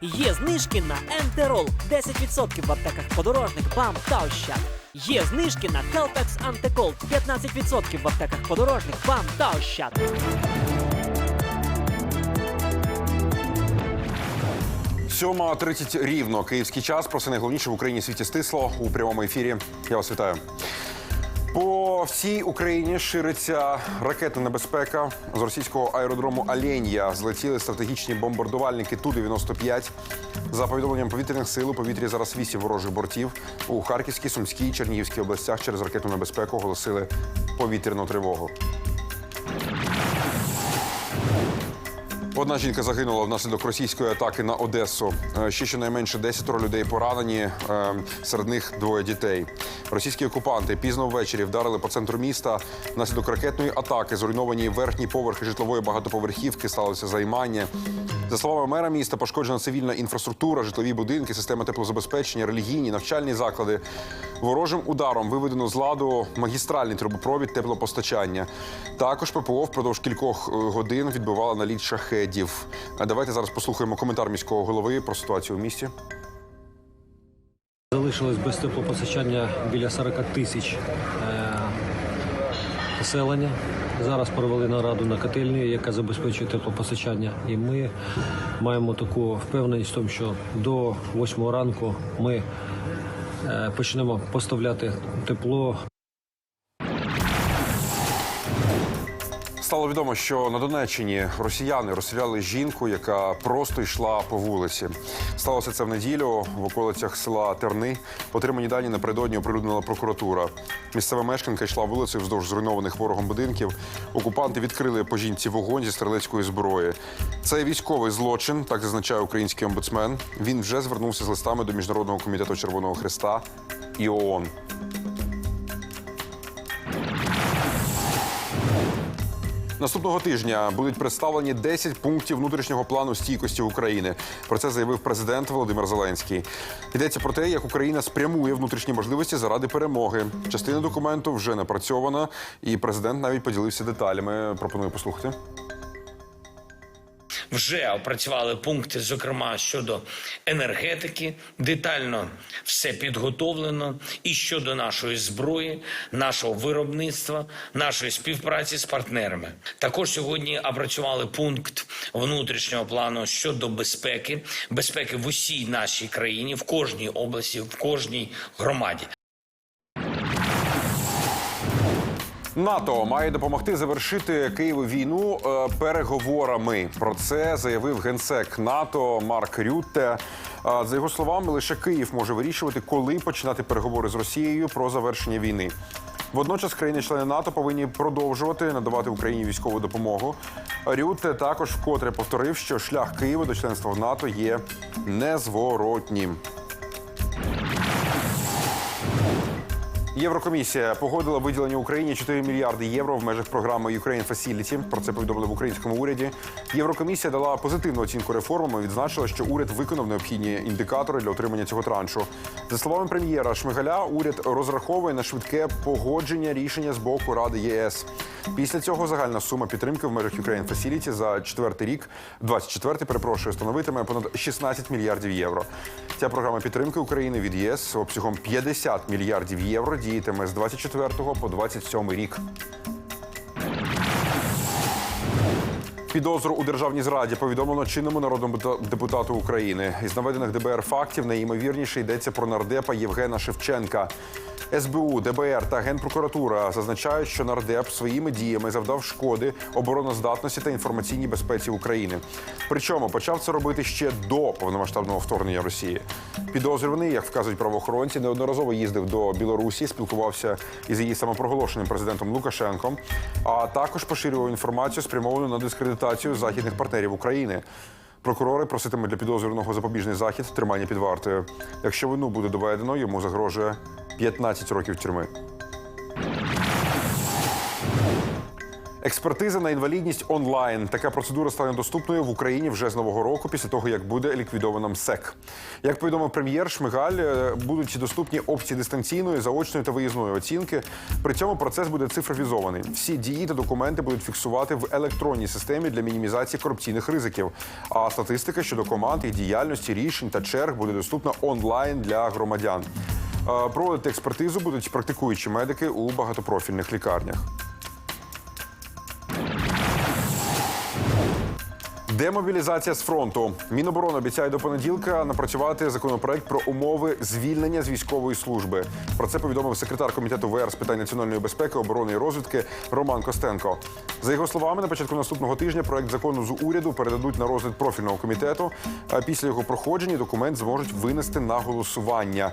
Є знижки на Ентерол 10% в аптеках подорожник, БАМ та Ощад. Є знижки на Хелпекс Антикол 15% в аптеках подорожник, БАМ та Ощад. Сьома 30 рівно київський час. Про це найголовніше в Україні світі стисло у прямому ефірі. Я вас вітаю. По всій Україні шириться ракетна небезпека. З російського аеродрому Алєнія злетіли стратегічні бомбардувальники Ту-95. За повідомленням повітряних сил у повітрі зараз вісім ворожих бортів. У Харківській, Сумській, Чернігівській областях через ракетну небезпеку оголосили повітряну тривогу. Одна жінка загинула внаслідок російської атаки на Одесу. Е, Ще щонайменше 10 людей поранені, е, серед них двоє дітей. Російські окупанти пізно ввечері вдарили по центру міста. Внаслідок ракетної атаки зруйновані верхні поверхи житлової багатоповерхівки, сталося займання. За словами мера міста, пошкоджена цивільна інфраструктура, житлові будинки, система теплозабезпечення, релігійні, навчальні заклади. Ворожим ударом виведено з ладу магістральний трубопровід теплопостачання. Також ППО впродовж кількох е, годин відбивала наліт шахедів. А давайте зараз послухаємо коментар міського голови про ситуацію у місті. Залишилось без теплопостачання біля 40 тисяч е, населення. Зараз провели нараду на котельні, яка забезпечує теплопостачання. І ми маємо таку впевненість в тому, що до 8 ранку ми е, почнемо поставляти тепло Стало відомо, що на Донеччині росіяни розстріляли жінку, яка просто йшла по вулиці. Сталося це в неділю в околицях села Терни. Отримані дані напередодні оприлюднила прокуратура. Місцева мешканка йшла вулицею вздовж зруйнованих ворогом будинків. Окупанти відкрили по жінці вогонь зі стрілецької зброї. Це військовий злочин, так зазначає український омбудсмен. Він вже звернувся з листами до міжнародного комітету Червоного Христа і ООН. Наступного тижня будуть представлені 10 пунктів внутрішнього плану стійкості України. Про це заявив президент Володимир Зеленський. Йдеться про те, як Україна спрямує внутрішні можливості заради перемоги. Частина документу вже напрацьована, і президент навіть поділився деталями. Пропоную послухати. Вже опрацювали пункти, зокрема щодо енергетики. Детально все підготовлено і щодо нашої зброї, нашого виробництва, нашої співпраці з партнерами. Також сьогодні опрацювали пункт внутрішнього плану щодо безпеки, безпеки в усій нашій країні, в кожній області, в кожній громаді. НАТО має допомогти завершити Києву війну е, переговорами. Про це заявив генсек НАТО Марк Рютте. За його словами, лише Київ може вирішувати, коли починати переговори з Росією про завершення війни. Водночас країни-члени НАТО повинні продовжувати надавати Україні військову допомогу. Рютте також вкотре повторив, що шлях Києва до членства в НАТО є незворотнім. Єврокомісія погодила виділення Україні 4 мільярди євро в межах програми Ukraine Facility. Про це повідомили в українському уряді. Єврокомісія дала позитивну оцінку реформам і відзначила, що уряд виконав необхідні індикатори для отримання цього траншу. За словами прем'єра Шмигаля, уряд розраховує на швидке погодження рішення з боку Ради ЄС. Після цього загальна сума підтримки в межах Ukraine Facility за четвертий рік, 24-й, перепрошую, становитиме понад 16 мільярдів євро. Ця програма підтримки України від ЄС обсягом 50 мільярдів євро діятиме з 24 по 27 рік. Підозру у державній зраді повідомлено чинному народному депутату України. Із наведених ДБР фактів найімовірніше йдеться про нардепа Євгена Шевченка. СБУ, ДБР та Генпрокуратура зазначають, що нардеп своїми діями завдав шкоди обороноздатності та інформаційній безпеці України. Причому почав це робити ще до повномасштабного вторгнення Росії. Підозрюваний, як вказують правоохоронці, неодноразово їздив до Білорусі, спілкувався із її самопроголошеним президентом Лукашенком, а також поширював інформацію, спрямовану на дискредитацію західних партнерів України. Прокурори проситимуть для підозрюваного запобіжний захід тримання під вартою. Якщо вину буде доведено, йому загрожує 15 років тюрми. Експертиза на інвалідність онлайн. Така процедура стане доступною в Україні вже з нового року, після того як буде ліквідовано МСЕК. Як повідомив прем'єр Шмигаль, е, будуть доступні опції дистанційної, заочної та виїзної оцінки. При цьому процес буде цифровізований. Всі дії та документи будуть фіксувати в електронній системі для мінімізації корупційних ризиків. А статистика щодо команд, їх діяльності, рішень та черг буде доступна онлайн для громадян. Е, Проводити експертизу будуть практикуючі медики у багатопрофільних лікарнях. Демобілізація з фронту. Міноборони обіцяє до понеділка напрацювати законопроект про умови звільнення з військової служби. Про це повідомив секретар комітету ВР з питань національної безпеки, оборони і розвідки Роман Костенко. За його словами, на початку наступного тижня проект закону з уряду передадуть на розгляд профільного комітету. Після його проходження документ зможуть винести на голосування.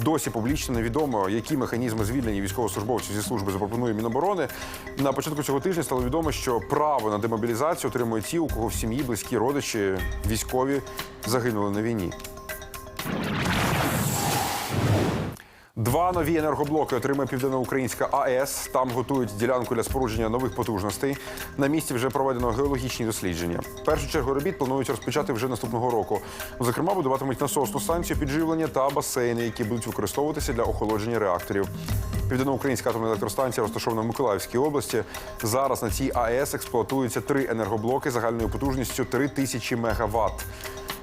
Досі публічно невідомо, які механізми звільнення військовослужбовців зі служби запропонує Міноборони. На початку цього тижня стало відомо, що право на демобілізацію отримують ті, у кого в сім'ї близькі родичі військові загинули на війні. Два нові енергоблоки отримає Південноукраїнська АЕС. Там готують ділянку для спорудження нових потужностей. На місці вже проведено геологічні дослідження. Першу чергу робіт планують розпочати вже наступного року. Зокрема, будуватимуть насосну станцію підживлення та басейни, які будуть використовуватися для охолодження реакторів. Південноукраїнська атомна електростанція розташована в Миколаївській області. Зараз на цій АЕС експлуатуються три енергоблоки загальною потужністю 3000 мегаватт.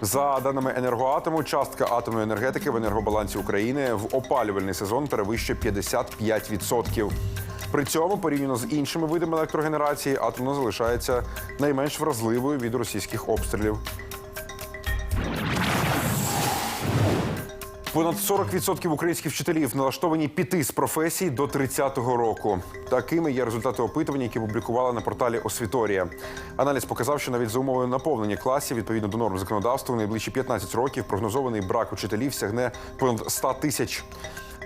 За даними енергоатому, частка атомної енергетики в енергобалансі України в опалювальний сезон перевищує 55%. При цьому, порівняно з іншими видами електрогенерації, атомна залишається найменш вразливою від російських обстрілів. Понад 40% українських вчителів налаштовані піти з професій до 30-го року. Такими є результати опитування, які публікували на порталі Освіторія. Аналіз показав, що навіть за умови наповнення класів відповідно до норм законодавства в найближчі 15 років прогнозований брак учителів сягне понад 100 тисяч.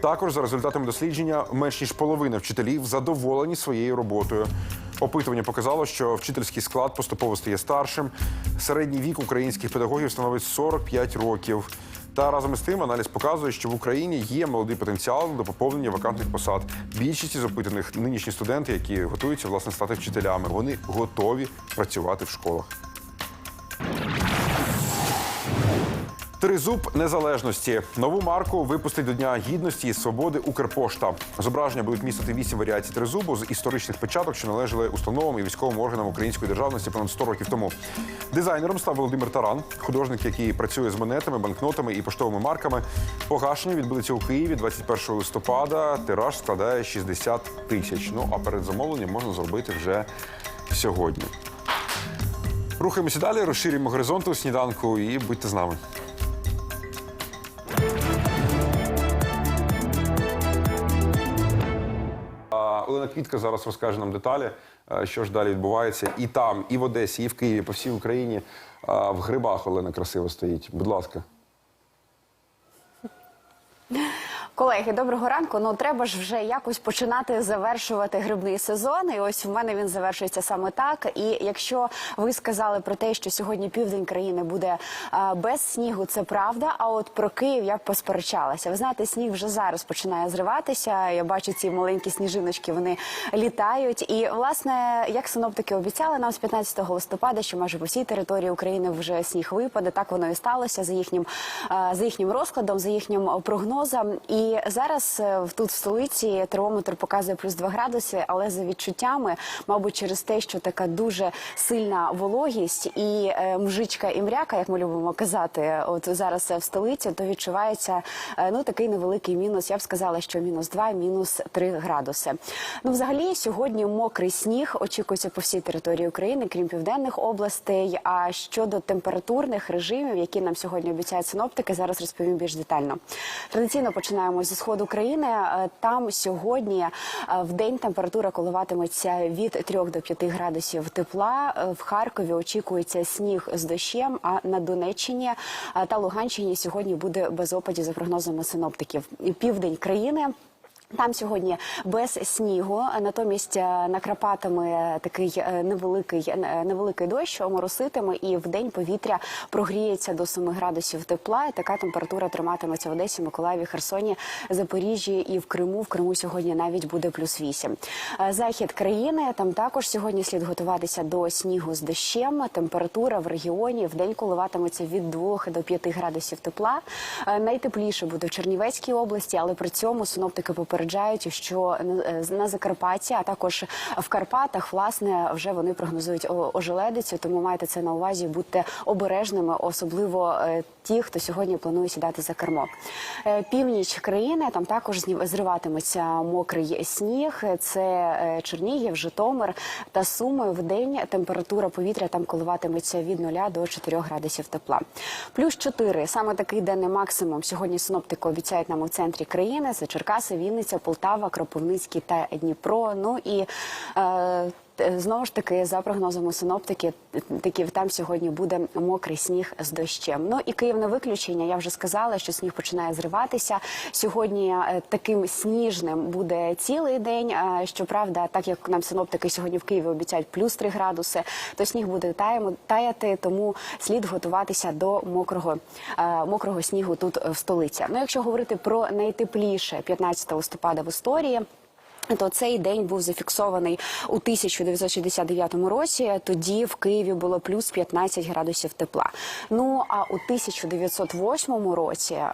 Також за результатами дослідження менш ніж половина вчителів задоволені своєю роботою. Опитування показало, що вчительський склад поступово стає старшим. Середній вік українських педагогів становить 45 років. Та разом із тим аналіз показує, що в Україні є молодий потенціал до поповнення вакантних посад. Більшість із опитаних нинішні студенти, які готуються власне стати вчителями, вони готові працювати в школах. Тризуб незалежності. Нову марку випустить до Дня гідності і свободи Укрпошта. Зображення будуть містити вісім варіацій тризубу з історичних печаток, що належали установам і військовим органам української державності понад 100 років тому. Дизайнером став Володимир Таран, художник, який працює з монетами, банкнотами і поштовими марками. Погашення відбудеться у Києві 21 листопада. Тираж складає 60 тисяч. Ну а передзамовлення можна зробити вже сьогодні. Рухаємося далі, розширюємо горизонти у сніданку і будьте з нами. Олена Квітка зараз розкаже нам деталі, е, що ж далі відбувається і там, і в Одесі, і в Києві, по всій Україні. В грибах Олена красиво стоїть. Будь ласка. Колеги, доброго ранку. Ну треба ж вже якось починати завершувати грибний сезон. І ось в мене він завершується саме так. І якщо ви сказали про те, що сьогодні південь країни буде а, без снігу, це правда. А от про Київ я б посперечалася. Ви знаєте, сніг вже зараз починає зриватися. Я бачу ці маленькі сніжиночки, вони літають. І власне, як синоптики обіцяли нам з 15 листопада, що майже по всій території України вже сніг випаде. Так воно і сталося за їхнім а, за їхнім розкладом, за їхнім прогнозом. І зараз е, тут в столиці термометр показує плюс 2 градуси, але за відчуттями, мабуть, через те, що така дуже сильна вологість і е, мжичка і мряка, як ми любимо казати, от зараз в столиці, то відчувається е, ну такий невеликий мінус. Я б сказала, що мінус 2, мінус 3 градуси. Ну, взагалі, сьогодні мокрий сніг очікується по всій території України, крім південних областей. А щодо температурних режимів, які нам сьогодні обіцяють синоптики, зараз розповім більш детально. Традиційно починаємо зі сходу країни. Е, Там сьогодні е, в день температура коливатиметься від 3 до 5 градусів тепла. Е, В Харкові очікується сніг з дощем. А на Донеччині та Луганщині сьогодні буде без опадів за прогнозами синоптиків. Південь країни. Там сьогодні без снігу, натомість е, накрапатиме такий е, невеликий е, невеликий дощ, мороситиме, і в день повітря прогріється до 7 градусів тепла. І така температура триматиметься в Одесі, Миколаєві, Херсоні, Запоріжжі і в Криму. В Криму сьогодні навіть буде плюс 8. Е, Захід країни там також сьогодні слід готуватися до снігу з дощем. Температура в регіоні в день коливатиметься від 2 до 5 градусів тепла. Найтепліше буде в Чернівецькій області, але при цьому синоптики попереджають, що на- на Закарпатті, а також в Карпатах, власне, вже вони прогнозують ожеледицю. Тому майте це на увазі, будьте обережними, особливо е, ті, хто сьогодні планує сідати за кермо. Е, Північ країни там також зриватиметься мокрий сніг. Це е, Чернігів, Житомир та Суми. В день температура повітря там коливатиметься від 0 до 4 градусів тепла. Плюс 4. Саме такий денний максимум сьогодні синоптики обіцяють нам у центрі країни. Це Черкаси, Вінниця, Полтава, Кропивницький та Дніпро. Ну і Е, Знову ж таки, за прогнозами синоптики, такі там сьогодні буде мокрий сніг з дощем. Ну і Київ не виключення. Я вже сказала, що сніг починає зриватися. Сьогодні е, таким сніжним буде цілий день. Е, Щоправда, так як нам синоптики сьогодні в Києві обіцяють плюс 3 градуси, то сніг буде таяти, тому слід готуватися до мокрого, е, мокрого снігу тут е, в столиці. Ну, якщо говорити про найтепліше 15 листопада в історії. То цей день був зафіксований у 1969 році. Тоді в Києві було плюс 15 градусів тепла. Ну а у 1908 році, е,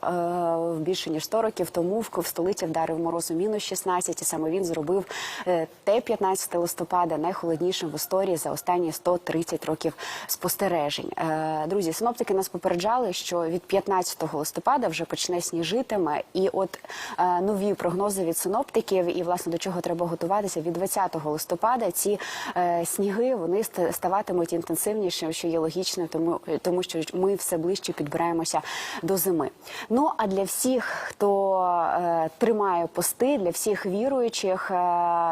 більше ніж 100 років тому, в столиці вдарив мороз у мінус 16, і саме він зробив е, те 15 листопада найхолоднішим в історії за останні 130 років спостережень. Е, Друзі, синоптики нас попереджали, що від 15 листопада вже почне сніжитиме, і от е, нові прогнози від синоптиків, і власне до чого треба готуватися від 20 листопада. Ці е, сніги вони ста- ставатимуть інтенсивнішими, що є логічно, тому тому що ми все ближче підбираємося до зими. Ну а для всіх, хто е, тримає пости, для всіх віруючих е,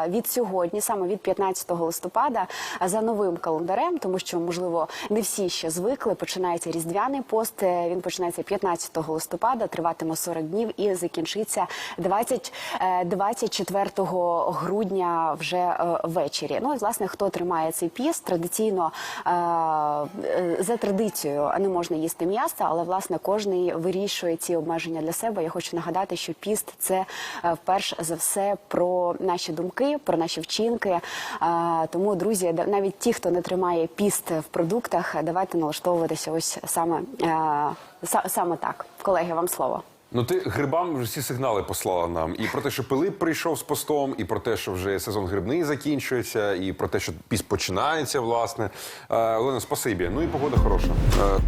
від сьогодні, саме від 15 листопада, за новим календарем, тому що можливо не всі ще звикли. Починається різдвяний пост. е, Він починається 15 листопада, триватиме 40 днів і закінчиться 20, е, 24 грудня вже е, ввечері. Ну і власне, хто тримає цей піст, традиційно е, е, за традицією не можна їсти м'ясо, але власне кожний вирішує ці обмеження для себе. Я хочу нагадати, що піст це перш за все про наші думки, про наші вчинки. Тому, друзі, навіть ті, хто не тримає піст в продуктах, давайте налаштовуватися ось саме, саме так. Колеги, вам слово. Ну ти грибам всі сигнали послала нам. І про те, що Пилип прийшов з постом, і про те, що вже сезон грибний закінчується, і про те, що піс починається, власне. Е, Олена, спасибі. Ну і погода хороша. Е,